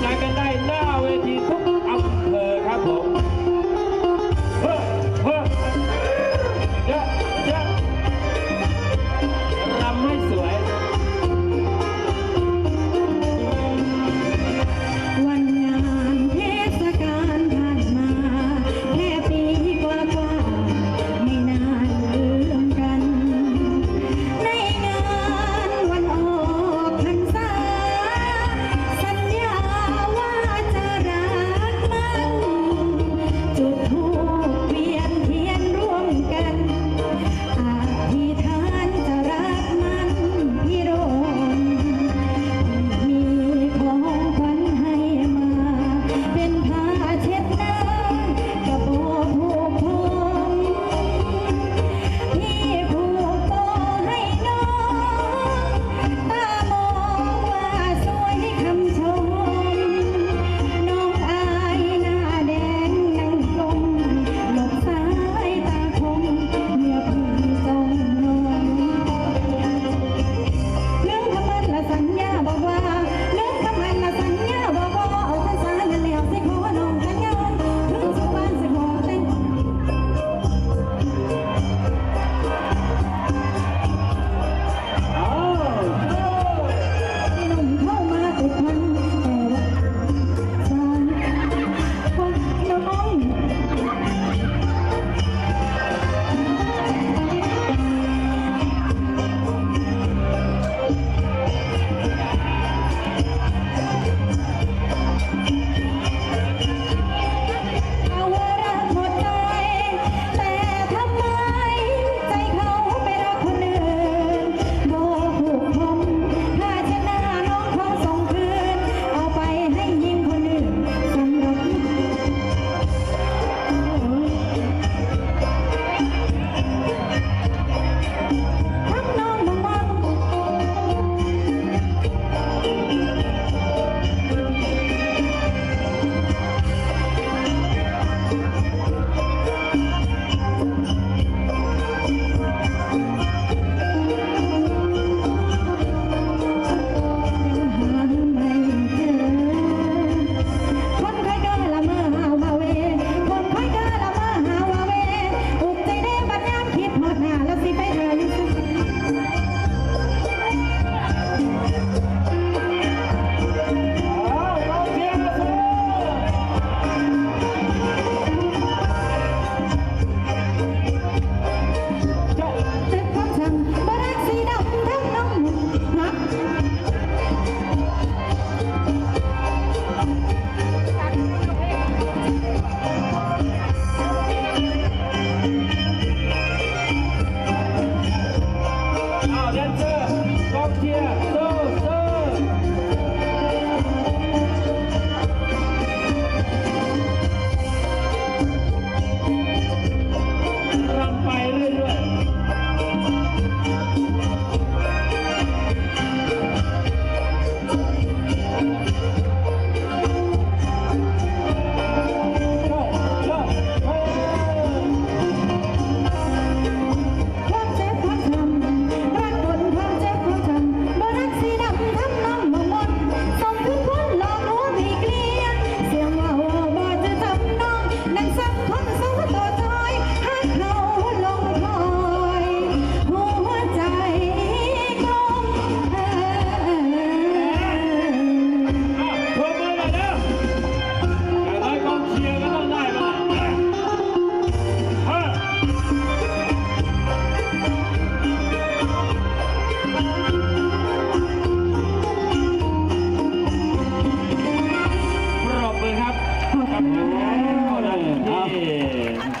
la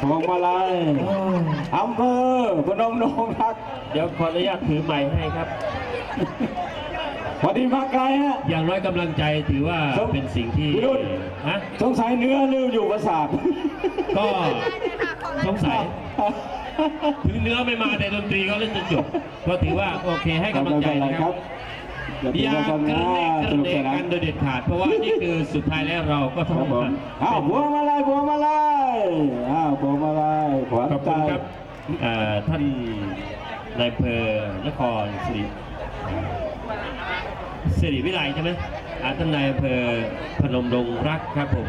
พวงมาลัยอำเภอพนมดงรัก เดี๋ยวขออนุญาตถือใหม่ให้ครับวัอดีมาไกลฮะ อย่างน้อยกำลังใจถือว่าเป็นสิ่งที่พี่รุ่น ฮะสงสัยเนื้อลืมอยู่ประสาทก็สงสัย ถึงเนื้อไม่มาแต่ดนตรีก็เล่นจนจบก็ถือว่าโอเคให้กำลังใจนะครับ อย่าเกระเดกกระเดกกันโดยเด็ดขาดเพราะว่านี่คือสุดท้ายแล้วเราก็ต้องอ้าวบวมาลายบวมาลายอ้าวบวมาลายขอบคุณครับท่านนายเพอนครศรีสิริวิไลใช่ไหมท่านนายเภอพนมดงรักครับผม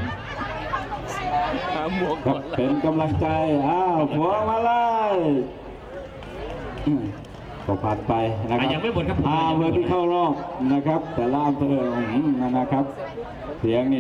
เป็นกำลังใจ อ้าวหัวมาเลย ก็ผ่านไปนะครัอะยังไม่หมดครับผมอ่ายังเบไม่อหมดร์ที่เข้ารอบนะครับ แต่ละอำเภออืมนะครับ เสียงนี่